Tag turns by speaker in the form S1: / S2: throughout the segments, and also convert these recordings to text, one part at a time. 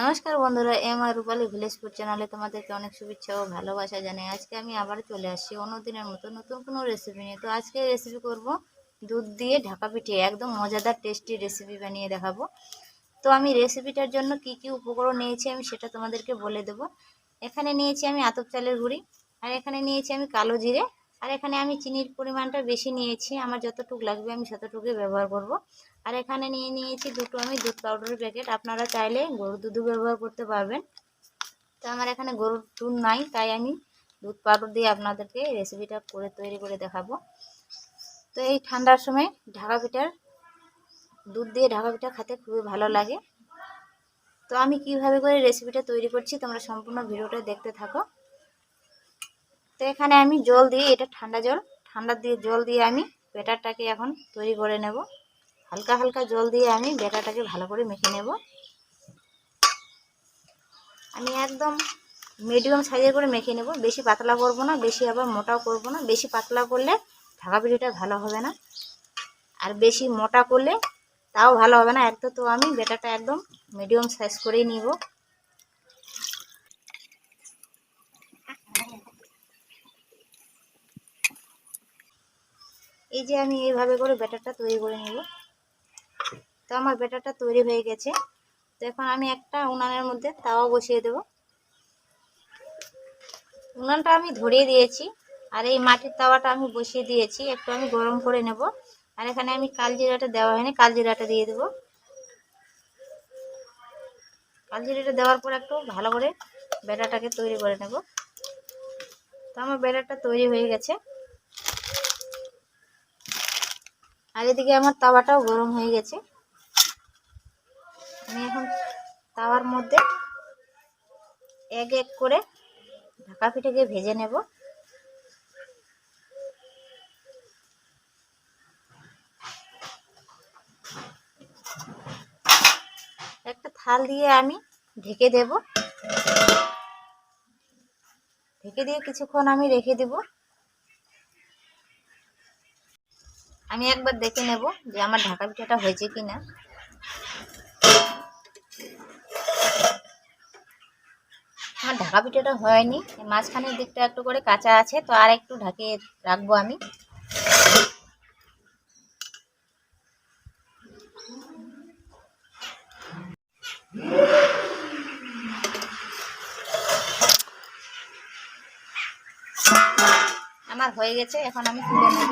S1: নমস্কার বন্ধুরা, M R Rupali village food চ্যানেলে তোমাদেরকে অনেক শুভেচ্ছা ও ভালোবাসা জানাই আজকে আমি আবার চলে আসছি অন্যদিনের মতো নতুন কোনো রেসিপি নিয়ে। তো আজকে রেসিপি করব দুধ দিয়ে ঢাকা পিঠে একদম মজাদার টেস্টি রেসিপি বানিয়ে দেখাবো। তো আমি রেসিপিটার জন্য কি কি উপকরণ নিয়েছি আমি সেটা তোমাদেরকে বলে দেব। এখানে নিয়েছি আমি আতপ চালের গুঁড়ি, আর এখানে নিয়েছি আমি কালো জিরে আর এখানে আমি চিনির পরিমাণটা বেশি নিয়েছি। আমার যতটুকু লাগবে আমি ততটুকুই ব্যবহার করব। আর এখানে নিয়ে নিয়েছি দুটো আমি দুধ পাউডারের প্যাকেট আপনারা চাইলে গরুর দুধও ব্যবহার করতে পারবেন। তো আমার এখানে গরুর দুধ নাই, তাই আমি দুধ পাউডার দিয়ে আপনাদেরকে রেসিপিটা করে তৈরি করে দেখাবো। তো এই ঠান্ডার সময় ঢাকা পিঠার দুধ দিয়ে ঢাকা পিঠা খেতে খুবই ভালো লাগে। তো আমি কীভাবে করে রেসিপিটা তৈরি করছি তোমরা সম্পূর্ণ ভিডিওটা দেখতে থাকো। তো এখানে আমি জল দিয়ে, এটা ঠান্ডা জল, ঠান্ডা দিয়ে জল দিয়ে আমি ব্যাটারটাকে এখন তৈরি করে নেব। হালকা হালকা জল দিয়ে আমি ব্যাটারটাকে ভালো করে মেখে নেব। আমি একদম মিডিয়াম সাইজের করে মেখে নেব। বেশি পাতলা করব না, বেশি আবার মোটাও করব না। বেশি পাতলা করলে ঢাকা পিঠিটা ভালো হবে না। আর বেশি মোটা করলে তাও ভালো হবে না। একদম তো আমি ব্যাটারটা একদম মিডিয়াম সাইজ করেই নিব। এই যে আমি এইভাবে করে ব্যাটারটা তৈরি করে নেব। তো আমার ব্যাটারটা তৈরি হয়ে গেছে। তো এখন আমি একটা উনানের মধ্যে তাওয়া বসিয়ে দেব। উনানটা আমি ধরিয়ে দিয়েছি আর এই মাটির তাওয়াটা আমি বসিয়ে দিয়েছি। একটু আমি গরম করে নেব। আর এখানে আমি কালজিরাটা দেওয়া হয়নি, কালজিরাটা দিয়ে দেব। কালজিরাটা দেওয়ার পর একটু ভালো করে ব্যাটারটাকে তৈরি করে নেব। তো আমার ব্যাটারটা তৈরি হয়ে গেছে। আর এদিকে আমার তাওয়াটাও গরম হয়ে গেছে। আমি এখন তাওয়ার মধ্যে এক এক করে ঢাকা পিঠেকে ভেজে নেব। একটা থাল দিয়ে আমি ঢেকে দেব। ঢেকে দিয়ে কিছুক্ষণ আমি রেখে দেব। আমি একবার দেখে নেব যে আমার ঢাকা পিঠাটা হয়েছে কি না আমার ঢাকা পিঠাটা হয়নি মাঝখানের দিকটা একটু করে কাঁচা আছে, তো আর একটু ঢাকিয়ে রাখব আমি। আমার হয়ে গেছে, এখন আমি তুলে নেব।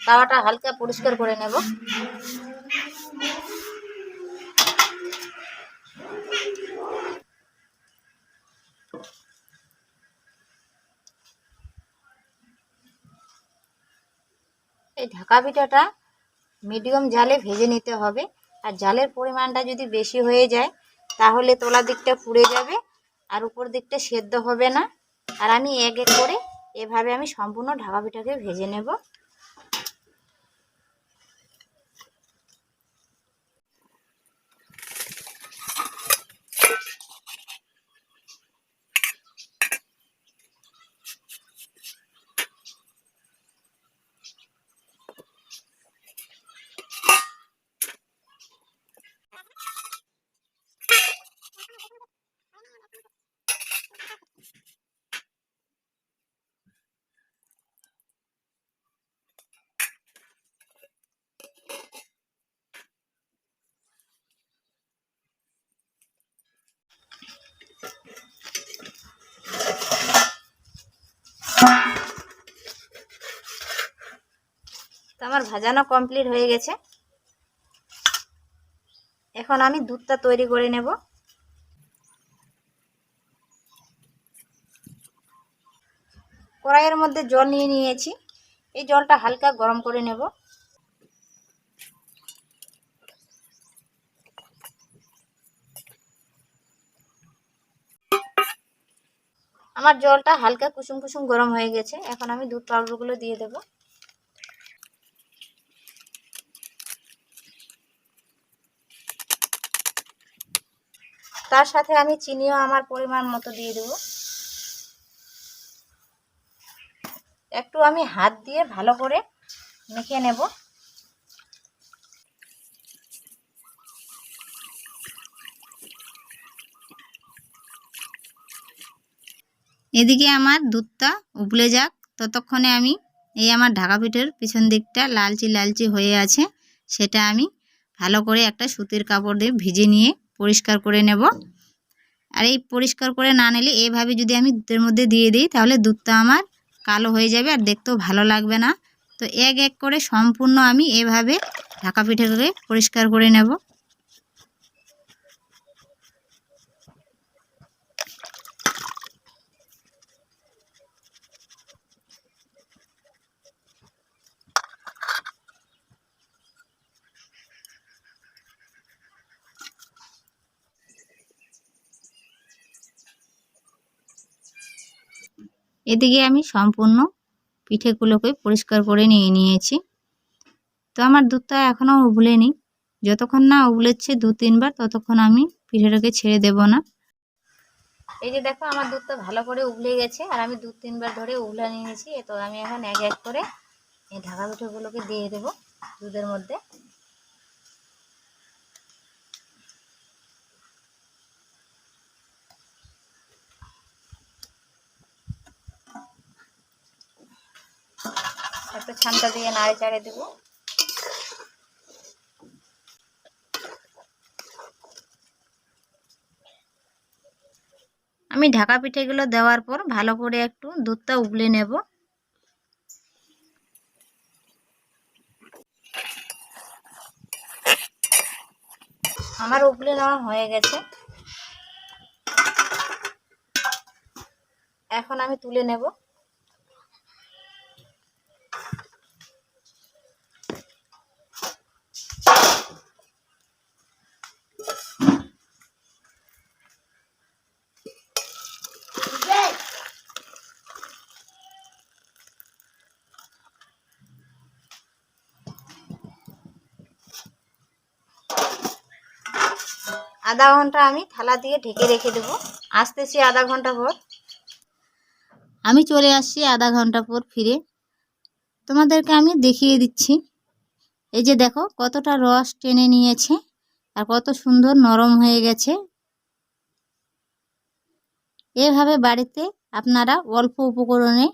S1: তাওয়াটা হালকা পরিষ্কার করে নেব। এই ঢাকা পিঠাটা মিডিয়াম জালে ভেজে নিতে হবে। আর জালের পরিমাণটা যদি বেশি হয়ে যায়, তাহলে তোলা দিকটা পুড়ে যাবে আর উপর দিকটা সেদ্ধ হবে না। আর আমি এক এক করে এভাবে আমি সম্পূর্ণ ঢাকা পিঠাকে ভেজে নেব। আমার ভাজানো কমপ্লিট হয়ে গেছে। এখন আমি দুধটা তৈরি করে নেব। কড়াইয়ের মধ্যে জল নিয়ে নিয়েছি। এই জলটা হালকা গরম করে নেব। আমার জলটা হালকা কুসুম কুসুম গরম হয়ে গেছে। এখন আমি দুধ পাউডারগুলো দিয়ে দেবো। তার সাথে আমি চিনিও আমার পরিমাণ মতো দিয়ে দেবো। একটু আমি হাত দিয়ে ভালো করে মেখে নেব। এদিকে আমার দুধটা উবলে যাক। ততক্ষণে আমি এই আমার ঢাকা পিঠের পিছন দিকটা লালচি লালচি হয়ে আছে। সেটা আমি ভালো করে একটা সুতির কাপড় দিয়ে ভিজে নিয়ে পরিষ্কার করে নেব। আর এই পরিষ্কার করে না নিলে এভাবে যদি আমি দুধের মধ্যে দিয়ে দিই, তাহলে দুধটা আমার কালো হয়ে যাবে আর দেখতেও ভালো লাগবে না। তো এক এক করে সম্পূর্ণ আমি এভাবে ঢাকা পিঠেগুলোকে পরিষ্কার করে নেব। এদিকে আমি সম্পূর্ণ পিঠেগুলোকে পরিষ্কার করে নিয়ে নিয়েছি। তো আমার দুধটা এখনও উবলেনি যতক্ষণ না উবলেচ্ছে দু তিনবার, ততক্ষণ আমি পিঠেটাকে ছেড়ে দেব না। এই যে দেখো, আমার দুধটা ভালো করে উবলে গেছে আর আমি দু তিনবার ধরে উবলা নিয়ে নিয়েছি তো আমি এখন এক এক করে এই ঢাকা পিঠেগুলোকে দিয়ে দেব দুধের মধ্যে। একটু ছানটা দিয়ে নাড়ে চাড়ে দেবো। আমি ঢাকা পিঠেগুলো দেওয়ার পর ভালো করে একটু দুধটা উবলে নেব। আমার উবলে নেওয়া হয়ে গেছে। এখন আমি তুলে নেব। আধা ঘণ্টা আমি থালা দিয়ে ঢেকে রেখে দেবো। আসতেছি আধা ঘণ্টা পর। আমি চলে আসছি আধা ঘণ্টা পর ফিরে। তোমাদেরকে আমি দেখিয়ে দিচ্ছি। এই যে দেখো, কতটা রস টেনে নিয়েছে আর কত সুন্দর নরম হয়ে গেছে। এভাবে বাড়িতে আপনারা অল্প উপকরণে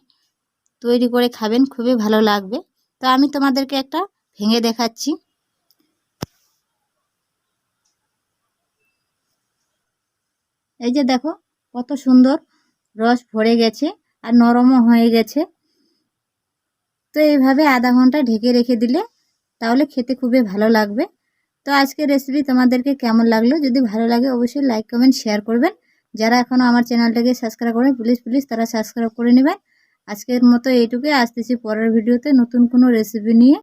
S1: তৈরি করে খাবেন, খুবই ভালো লাগবে। তো আমি তোমাদেরকে একটা ভেঙে দেখাচ্ছি। এই যে দেখো, কত সুন্দর রস ভরে গেছে আর নরমও হয়ে গেছে। তো এইভাবে আধা ঘণ্টা ঢেকে রেখে দিলে তাহলে খেতে খুবই ভালো লাগবে। তো আজকের রেসিপি তোমাদেরকে কেমন লাগল? যদি ভালো লাগে অবশ্যই লাইক কমেন্ট শেয়ার করবেন। যারা এখনও আমার চ্যানেলটাকে সাবস্ক্রাইব করেন প্লিজ প্লিজ তারা সাবস্ক্রাইব করে নেবেন। আজকের মতো এইটুকুই। আসতেছি পরের ভিডিওতে নতুন কোনো রেসিপি নিয়ে।